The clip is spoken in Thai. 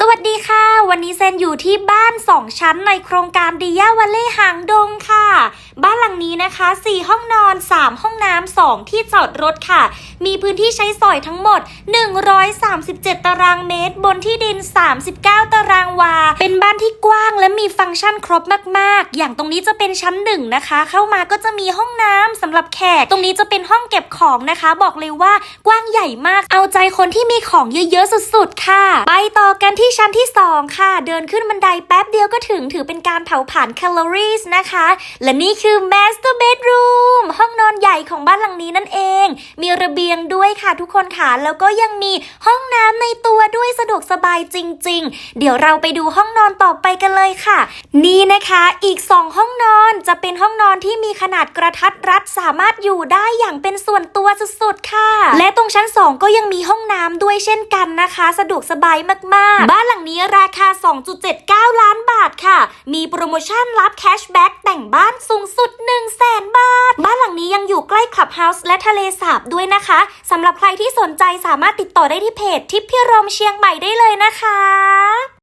สวัสดีค่ะ วันนี้เซนอยู่ที่บ้านสองชั้นในโครงการดิย่าวัลเล่หางดงค่ะ บ้านหลังนี้นะคะ4ห้องนอน3ห้องน้ำ2ที่จอดรถค่ะ มีพื้นที่ใช้สอยทั้งหมด 137 ตารางเมตร บนที่ดิน 39 ตารางวา เป็น มีฟังก์ชันครบมาก ๆ อย่างตรงนี้จะเป็นชั้นหนึ่งนะคะ เข้ามาก็จะมีห้องน้ำสำหรับแขก ตรงนี้จะเป็นห้องเก็บของนะคะ บอกเลยว่ากว้างใหญ่มาก เอาใจคนที่มีของเยอะ ๆ สุด ๆ ค่ะ ไปต่อกันที่ชั้นที่ 2 ค่ะ เดินขึ้นบันไดแป๊บเดียวก็ถึงถือเป็นการเผาผลาญแคลอรี่นะคะ และนี่คือ Master Bedroom ห้องนอน ของบ้านหลังนี้นั่นเอง มีระเบียงด้วยค่ะทุกคนค่ะ แล้วก็ยังมีห้องน้ำในตัวด้วยสะดวกสบายจริง ๆ เดี๋ยวเราไปดูห้องนอนต่อไปกันเลยค่ะ นี่นะคะอีก 2 ห้องนอนจะเป็นห้องนอนที่มีขนาดกระทัดรัดสามารถอยู่ได้อย่างเป็นส่วนตัวสุดๆค่ะ และตรงชั้น 2 ก็ยังมีห้องน้ำด้วยเช่นกันนะคะ สะดวกสบายมากๆ บ้านหลังนี้ราคา 2.79 ล้านบาทค่ะ มีโปรโมชั่นรับแคชแบ็กแต่งบ้านสูงสุด 1 0 0 0 0แสนบาท นี้ยังอยู่ใกล้คลับเฮาส์และทะเลสาบด้วยนะคะสำหรับใครที่สนใจสามารถติดต่อได้ที่เพจทิพย์พิรมเชียงใหม่ได้เลยนะคะ